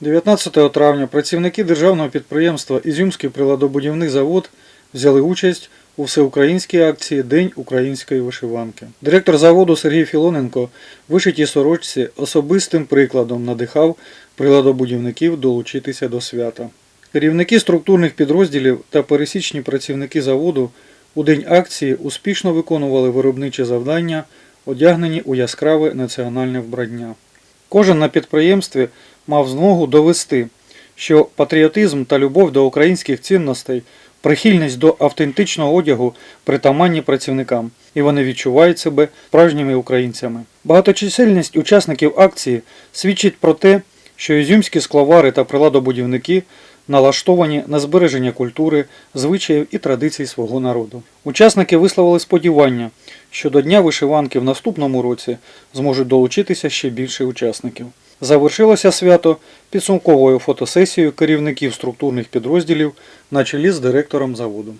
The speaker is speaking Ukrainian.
19 травня працівники державного підприємства Ізюмський приладобудівний завод взяли участь у всеукраїнській акції День української вишиванки. Директор заводу Сергій Філоненко вишитій сорочці особистим прикладом надихав приладобудівників долучитися до свята. Керівники структурних підрозділів та пересічні працівники заводу у день акції успішно виконували виробниче завдання, одягнені у яскраве національне вбрання. Кожен на підприємстві мав змогу довести, що патріотизм та любов до українських цінностей, прихильність до автентичного одягу притаманні працівникам, і вони відчувають себе справжніми українцями. Багаточисельність учасників акції свідчить про те, що ізюмські скловари та приладобудівники налаштовані на збереження культури, звичаїв і традицій свого народу. Учасники висловили сподівання, що до Дня вишиванки в наступному році зможуть долучитися ще більше учасників. Завершилося свято підсумковою фотосесією керівників структурних підрозділів на чолі з директором заводу.